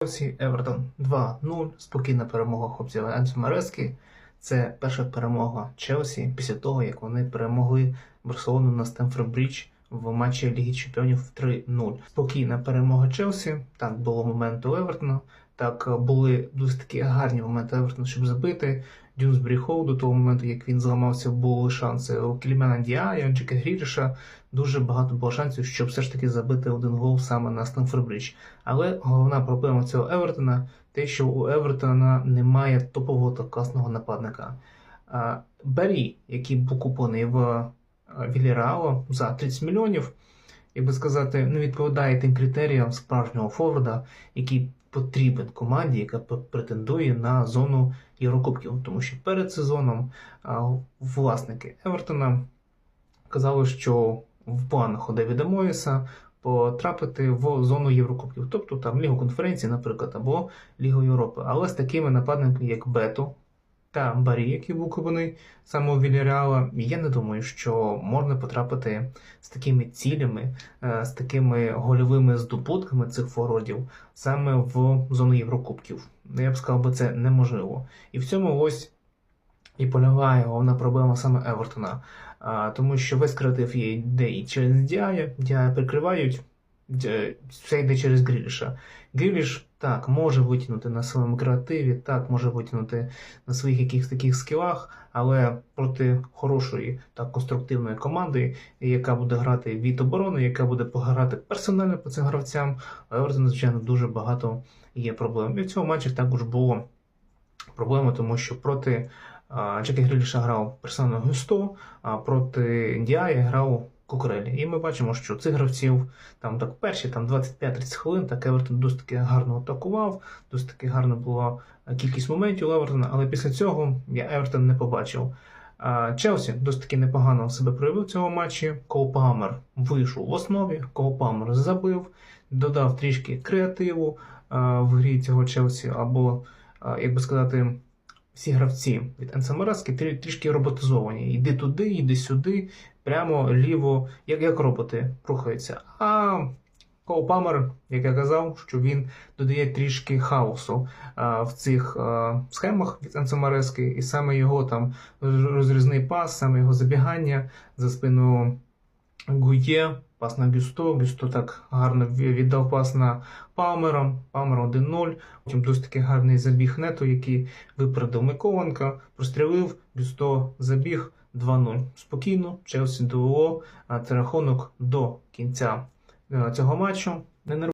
Челсі, Евертон 2-0. Спокійна перемога хлопців Марески. Це перша перемога Челсі після того, як вони перемогли Барселону на Стемфорд Брідж в матчі Ліги Чемпіонів 3-0. Спокійна перемога Челсі. Так було момент у Евертона. Так е, були досить такі гарні моменти Евертона, щоб забити. Дюнсбері Хоу до того моменту, як він зламався, були шанси у Кілімена Діая, Джека Гріріша. Дуже багато було шансів, щоб все ж таки забити один гол саме на Стемфорд Брідж. Але головна проблема цього Евертона те, що у Евертона немає топового та класного нападника. А, Барі, який був куплений в а, Вільяреало за 30 мільйонів, як би сказати, не відповідає тим критеріям справжнього форварда, який потрібен команді, яка претендує на зону Єврокубків. Тому що перед сезоном власники Евертона казали, що в планах у Девіда Моїса потрапити в зону Єврокубків, тобто там Лігу конференції, наприклад, або Лігу Європи. Але з такими нападниками, як Бето та Барі, який був куплений саме у Вільяреала, я не думаю, що можна потрапити з такими цілями, е, з такими гольовими здобутками цих форвардів саме в зону Єврокубків. Ну, Я б сказав, би це неможливо. І в цьому ось і полягає головна проблема саме Евертона. Тому що весь креатив є йде і через Діая, Діая прикривають, все йде через Гріліша. Гріліш так може витягнути на своєму креативі, так може витягнути на своїх якихось таких скілах, але проти хорошої та конструктивної команди, яка буде грати від оборони, яка буде пограти персонально по цим гравцям, у Евертона, звичайно, дуже багато є проблем. І в цьому матчі також було проблема, тому що проти Джекі Гріліша грав персонально Густо, а проти Діаї грав Кукурелі. І ми бачимо, що цих гравців там так перші там 25-30 хвилин, так Евертон досить таки гарно атакував, досить таки гарна була кількість моментів у Евертона, але після цього я Евертон не побачив. Челсі досить таки непогано себе проявив в цьому матчі. Кол Палмер вийшов в основі, Кол Палмер забив, додав трішки креативу в грі цього Челсі, або, як би сказати, всі гравці від Енсамараски трішки роботизовані. Йди туди, йди сюди, прямо ліво, як, як роботи рухаються. А Кол Палмер, як я казав, що він додає трішки хаосу а, в цих а, схемах від Енсамарески, і саме його там розрізний пас, саме його забігання за спину Гує, пас на Гюсто. Гюсто так гарно віддав пас на Памера, Памер 1-0. Потім досить таки гарний забіг нету, який випередив Микованка, прострілив, Гюсто забіг 2-0. Спокійно, Челсі довело рахунок до кінця е, цього матчу.